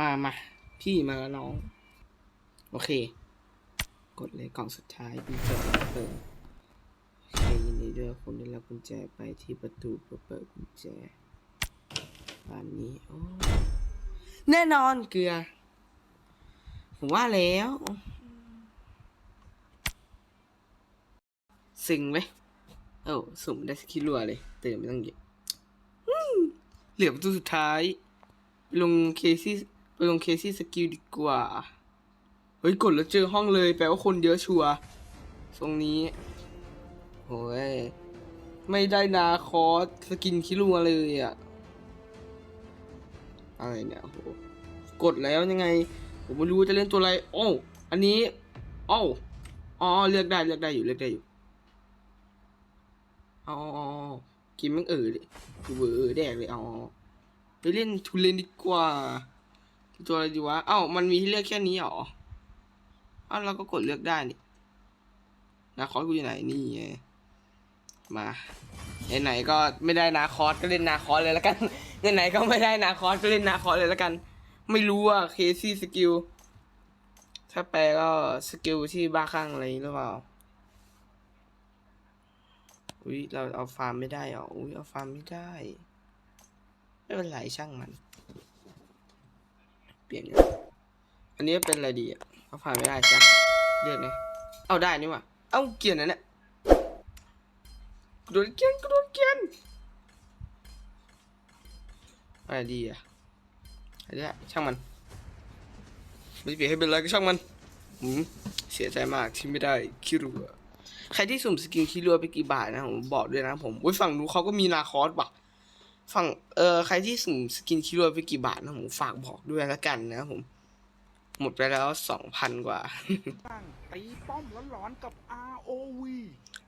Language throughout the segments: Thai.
มามาพี่มาแล้วน้อง โอเค กดเลยกล่องสุดท้ายพี่จอเปิดโอเคยินดีด้วยคุณได้รับกุญแจไปที่ประตูเพื่อเปิดกุญแจบ้านนี้โอ้แน่นอนเกลือ ผมว่าแล้วสิงไหมเอ้าสุ่มได้สกิลรัวเลยเติมไม่ต้องเยอะเหลือประตูสุดท้าย ลงเคซี่ ไปลงเคซี่สกิลดีกว่า เฮ้ย กดแล้วเจอห้องเลยแปลว่าคนเยอะชัวตรงนี้โอ้ย ไม่ได้นาคอสสกินคิรัวเลยอะอะไรเนี่ยโหกดแล้วยังไง ผมไม่รู้จะเล่นตัวอะไร โอ้อันนี้ โอ้อ๋อเลือกได้เลือกได้อยู่เลือกได้อยู่อ๋อกินแม่งเออเลยเวอร์แดกเลยอ๋อไปเล่นทุเรนดีกว่า ตัวอะไรดีวะ เอ้า มันมีให้เลือกแค่นี้หรออ้าวเราก็กดเลือกได้นี่นาคอสกูอยู่ไหนนี่ไงมาไหนๆก็ไม่ได้นาคอสก็เล่นนาคอสเลยแล้วกันไหนๆก็ไม่ได้นาคอสก็เล่นนาคอสเลยแล้วกัน ไม่รู้ว่าเคซี่สกิลถ้าแปลก็สกิลที่บ้าคลั่งอะไรหรือเปล่าอุ้ยเราเอาฟาร์มไม่ได้หรออุ้ยเอาฟาร์มไม่ได้ ไม่เป็นไรช่างมัน เปลี่ยนกันอันนี้เป็นอะไรดีอะเอาฟาร์มไม่ได้จ้ะเลือกไงเอาได้นี่ว่าเอาเกียนนั่นแหละกระโดดเกียนกระโดดเกียนอะไรดีอะอันนี้ช่างมันไม่เปลี่ยนให้เป็นอะไรก็ช่างมันอืมเสียใจมากที่ไม่ได้คิรัวใครที่สุ่มสกินคิรัวไปกี่บาทนะผมบอกด้วยนะผมอุ้ยฝั่งนู้นเขาก็มีนาคอสว่ะ ฝั่งเอ่อใครที่สุ่มสกินคิรัวไปกี่บาทนะผมฝากบอกด้วยแล้วกันนะผม หมดไปแล้วสองพันกว่า ตั้งตีป้อมร้อนๆกับ ROV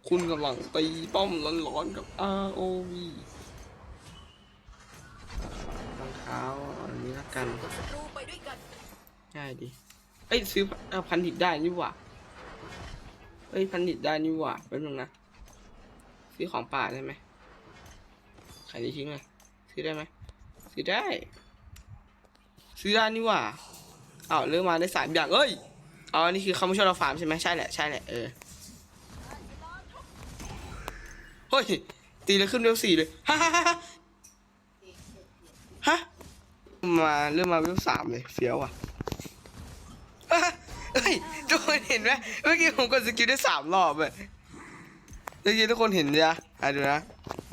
คุณกำลังตีป้อมร้อนๆกับ ROV รองเท้าอันนี้ละกันศัตรูไปด้วยกัน ง่ายดีเอ้ยซื้อเอาพันดิบได้นี่หว่าเอ้ยพันดิบได้นี่หว่าแป๊บนึงนะซื้อของป่าได้ไหม ขายดีทิ้งเลยซื้อได้ไหมซื้อได้ ซื้อได้นี่หว่าอ้าวเริ่มมาได้สามอย่างเอ้ยอ๋อนี่คือเขาไม่ช่วยเราฟาร์มใช่ไหมใช่แหละใช่แหละเออเฮ้ยตีเลยขึ้นเวสี่เลยฮ่าฮ่าฮ่าฮะมาเริ่มมาเวลสามเลยเฟี้ยวอะอะเฮ้ยทุกคนเห็นไหมเมื่อกี้ผมกดสกิลได้สามรอบเลยเมื่อกี้ทุกคนเห็นจ้ะอะดูนะ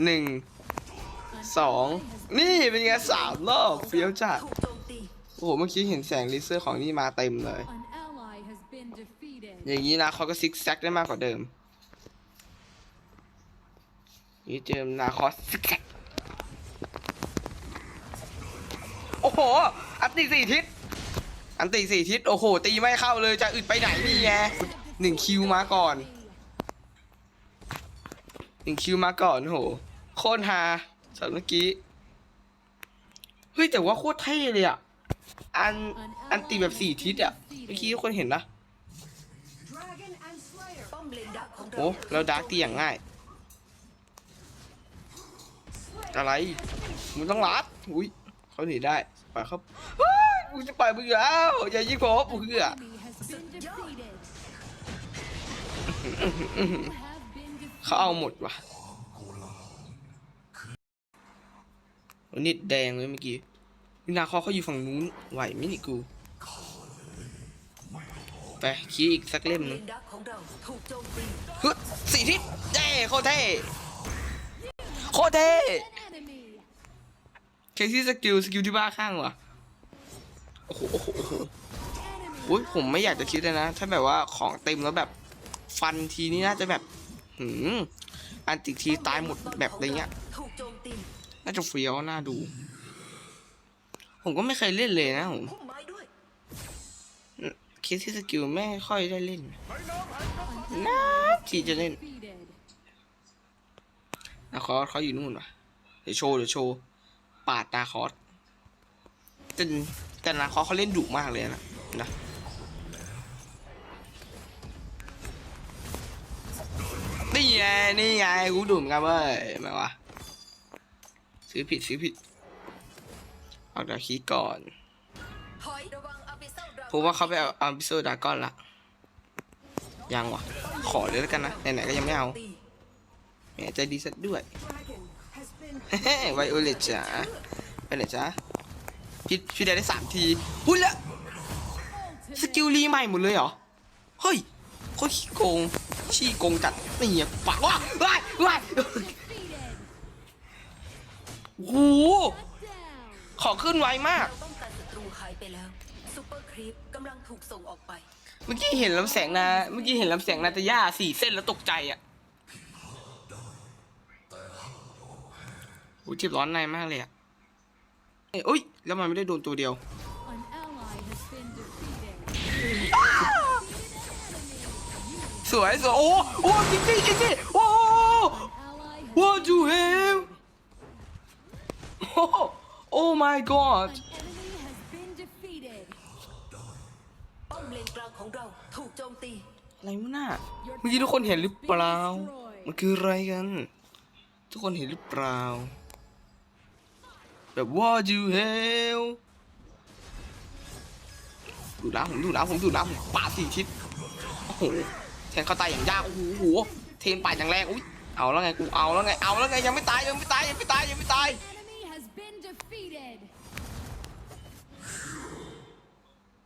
หนึ่ง สองนี่เป็นไงสามรอบเฟี้ยวจัดโอ้โหเมื่อกี้เห็นแสงเลเซอร์ของนี่มาเต็มเลย อย่างนี้นะเขาก็ซิกแซกได้มากกว่าเดิมนี่เจอนาคอสซิกแซกโอ้โห อันตีสี่ทิศอันตีสี่ทิศโอ้โห ตีไม่เข้าเลยจะอึดไปไหนนี่ไงหนึ่งคิวมาก่อนหนึ่งคิวมาก่อนโอ้โหโคตรฮา สำหรับเมื่อกี้ เฮ้ยแต่ว่าโคตรเท่เลยอะ อัน อันตีแบบสี่ทิศอะ เมื่อกี้ทุกคนเห็นนะป้อมเราโอ้แล้วดาร์กตีอย่างง่าย อะไร มึงต้องรัด อุ้ยเขาหนีได้ปล่อยเขาเฮ้ยกูจะปล่อยมึงอยู่แล้ว อย่ายิงผมเพื่อเขาเอาหมดว่ะ โอ้นิดแดงเลยเมื่อกี้นี่นาคอเขาอยู่ฝั่งนู้นไหวไหมนี่กูไปขี้อีกสักเล่มนึงนดักของเราถูกโจมตีฮึสี่ทิศเจ้โคเท่โคเท่เคซี่สกิลสกิลที่บ้าข้างว่ะโอ้โหโอ้โหโอ้โหอุ้ยผมไม่อยากจะคิดเลยนะ ถ้าแบบว่าของเต็มแล้วแบบฟันทีนี้น่าจะแบบหืมอันติทีตายหมดแบบอะไรเงี้ย น่าจะเฟี้ยวน่าดู ผมก็ไม่เคยเล่นเลยนะผมพุ่มไม้ด้วยเคซี่สกิลไม่ค่อยได้เล่นนะทีจะเล่น Defeated. นาคอสเขาอยู่นู่นว่ะเดี๋ยวโชว์เดี๋ยวโชว์ปาดนาคอสแต่แต่นาคอสเขาเล่นดุมากเลยนะนะนี่ไงนี่ไงกูดุเหมือนกันเว้ยมาวะ ซื้อผิดซื้อผิดเอาดาคีก่อนถอยระวังอาบิโซดราผมว่าเขาไปเอาอัมพิโซดาก้อนละยังวะขอเลยแล้วกันนะไหนๆก็ยังไม่เอาแหมใจดีสักด้วยไวโอเลตจ๋าไปไหนจ๊ะพี่พี่ได้ได้สามทีหุ้ยล้วสกิลรีใหม่หมดเลยเหรอ เฮ้ยโคตรขี้โกงขี้โกงจัดนี่อะปากว่าว้ายว้าย Defeated. โอ้โห Down. ขอขึ้นไวมาก เราต้องการศัตรูหายไปแล้วซูเปอร์ครีปกำลังถูกส่งออกไป เมื่อกี้เห็นลำแสงนา เมื่อกี้เห็นลำแสงนาตาย่าสี่เส้นแล้วตกใจอะโอ้ยเจ็บร้อนในมากเลยอะเอ้ยอุ้ยแล้วมันไม่ได้โดนตัวเดียว An ally has been defeated. สวยสวยโอ้โอ้จริงจริงจริงจริงโอ้ Ally has what you have โอ้โอ้ my god An enemy has been defeated. ป้อมเลนกลางของเราถูกโจมตี อะไรวะน่ะเมื่อกี้ทุกคนเห็นหรือเปล่า มันคืออะไรกัน ทุกคนเห็นหรือเปล่า แบบ what you have ดูน้ำผมดูน้ำผมดูน้ำผมปาดสี่ทิศโอ้โหแทงเข้าตายอย่างยากโอ้โหโอ้โหเทนปาดอย่างแรงอุ้ยเอาแล้วไงกูเอาแล้วไงเอาแล้วไงยังไม่ตายยังไม่ตายยังไม่ตายยังไม่ตาย Enemy has been defeated.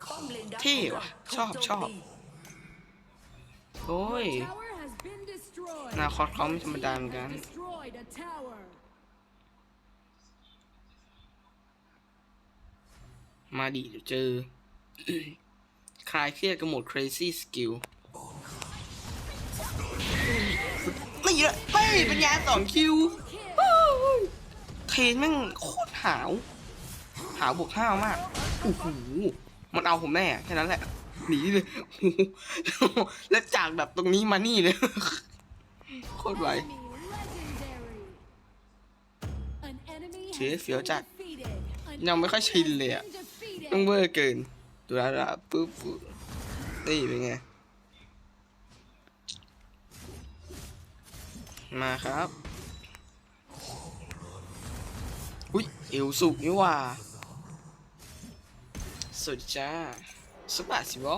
ป้อมเลนดักเท่ว่ะถูกชอบโจมชอบตีโอ้ย Tower has been destroyed. นาคอสเขาไม่ธรรมดาเหมือนกัน Destroyed a tower. มาดิเดี๋ยวเจอ คลายเครียดกับโหมด crazy skill นี่แหละเฮ้ยเป็นยาสองคิวเทร นแม่งโคตรหาว หาวบวกห้าวมากโอ้โหมันเอาผมแน่แค่นั้นแหละ หนีเลยโอ้โหแล้วจากแบบตรงนี้มานี่เลย โคตรไวเชี่ยเฟียวจัดยังไม่ค่อยชินเลยอะต้องเวอร์เกินดูแล้วละปุ๊บปุ๊บนี่เป็นไง มาครับ อุ้ยเอวสุกนี่หว่าสวัสดีจ้าสบายสิบอ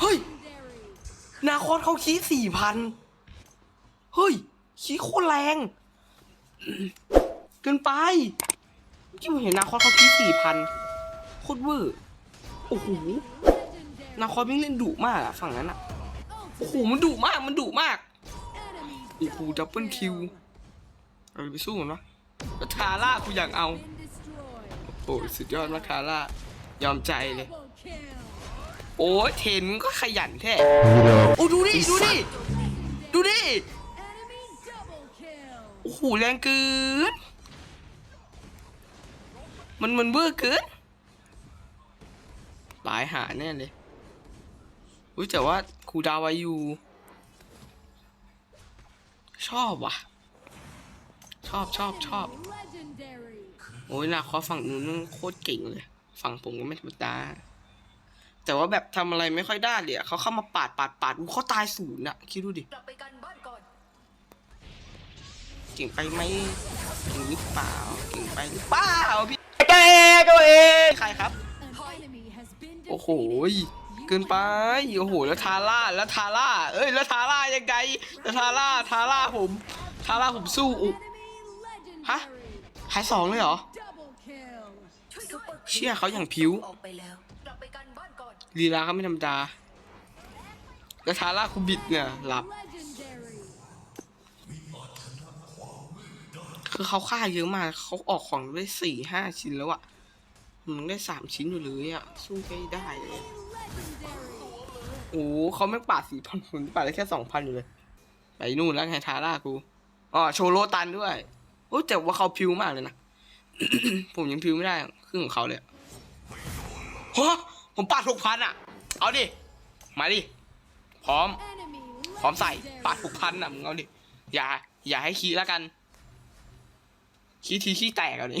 เฮ้ย นาคอสเขาคีสี่พันเฮ้ยคีโคตรแรง เกินไปที่ผมเห็นนาคอสเขาคีสี่พันโคตรเวอร์โอ้โหนาคอสวิ่งเล่นดุมากอะฝั่งนั้นอะโอ้โหมันดุมากมันดุมาก โอ้โหดับเบิลคิวเราไปสู้มันวะแล้วทาร่ากูอยากเอา โอ้ยสุดยอดมากทาร่ายอมใจเลย โอ้ยเทนมึงก็ขยันแท้โอ้ดูดิดูดิดูดิโอ้โหแรงเกินมันมันเวอร์เกินตายหาแน่เลยอุ้ยแต่ว่าครูดาวไวอยู่ ชอบว่ะ ชอบชอบชอบโอ้ยนาคอฝั่งนู้นโคตรเก่งเลย ฝั่งผมก็ไม่ธรรมดา แต่ว่าแบบทำอะไรไม่ค่อยได้เลยเขาเข้ามาปาดปาดปาดดูเขาตายศูนย์อะคิดดูดิเก่งไปไหมเก่งหรือเปล่า เก่งไปหรือเปล่าพี่แกตัวเองใครครับ โอ้โห กินไปโอ้โหแล้วทาร่าแล้วทาร่าเอ้ยแล้วทาร่ายังไงแล้วทาร่าทาร่าผมทาร่าผมสู้อุ Enemy Hả? legendary. หายสองเลยเหรอเชี่ยเขาอย่างผิวลีลาเขาไม่ธรรมดาแล้วทาร่าคูบิดเนี่ยหลับ คือเขาฆ่าเยอะมากเขาออกของได้สี่ห้าชิ้นแล้วอะมันได้สามชิ้นอยู่เลยอะสู้ไม่ได้เลย โอ้โหเขาไม่ปาดสี่พันคนปาดได้แค่สองพันอยู่เลย ไปนู่นแล้วไงทาร่ากูอ๋อโชโลตันด้วยโอ้แต่ว่าเขาพิวมากเลยนะ ผมยังพิวไม่ได้ครึ่งของเขาเลยฮะผมปาดหกพันอะเอาดิ มาดิ พร้อม พร้อมใส่ ปาดหกพันอะ มึงเอาดิ อย่า อย่าให้ขี้แล้วกัน ขี้ทีขี้แตกเอาดิ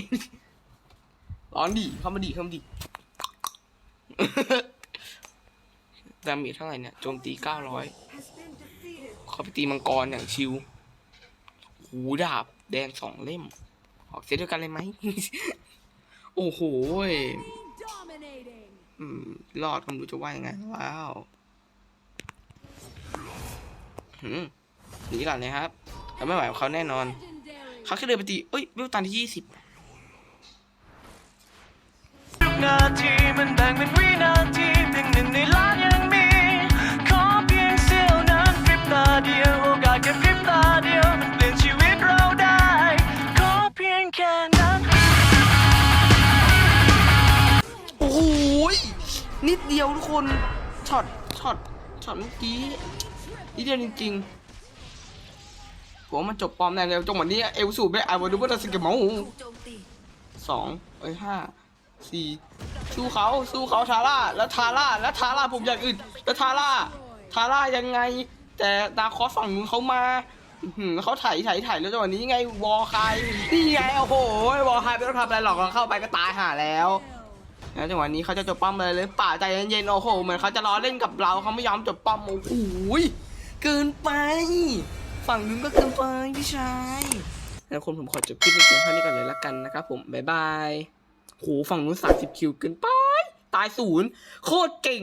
ร้อนดิ เข้ามาดิ เข้ามาดิ ดาเมจเท่าไหร่เนี่ยโจมตีเก้าร้อยเขาไปตีมังกรอย่างชิวหูดาบแดงสองเล่ม ออกเซตด้วยกันเลยไหม โอ้โหอืมรอดก็ไม่รู้จะว่ายังไง ว้าวหนีก่อนเลยครับเราไม่ไหวกับเขาแน่นอน เขาแค่เดินไปตีเอ้ยวิวตันที่ยี่สิบทุกนาทีมันแบ่งเป็นวินาทีเพียงหนึ่งในล้าน เดียวทุกคนช็อตช็อตช็อตเมื่อกี้นิดเดียวจริงๆผมว่ามันจบปอมแน่เลยจังหวะนี้เอลสูบไปไอ้วอดูว่าจะสเกตเมาส์ถูกโจมตีสองเอ้ยห้าสี่สู้เขาสู้เขาทาร่าแล้วทาร่าแล้วทาร่าผมอยากอื่นแล้วทาร่าทาร่ายังไง แต่ดาคอสฝั่งนู้นเขามาอื้อหือเขาไถไถไถแล้วจังหวะนี้ไงวอลคายนี่ไงโอ้โหวอลคายไม่ต้องทำอะไรหรอกเราเข้าไปก็ตายหาแล้ว แล้วจังหวะนี้เขาจะจบป้อมเลยเลยป่าใจเย็นๆโอ้โหเหมือนเขาจะล้อเล่นกับเราเขาไม่ยอมจบป้อมโอ้โหเกินไป ฝั่งนึงก็เกินไปพี่ชายแล้วคนผมขอจบคลิปในเพียงเท่านี้ก่อนเลยละกันนะครับผมบ๊ายบายโหฝั่งนู้น30คิวเกินไปตายศูนย์โคตรเก่ง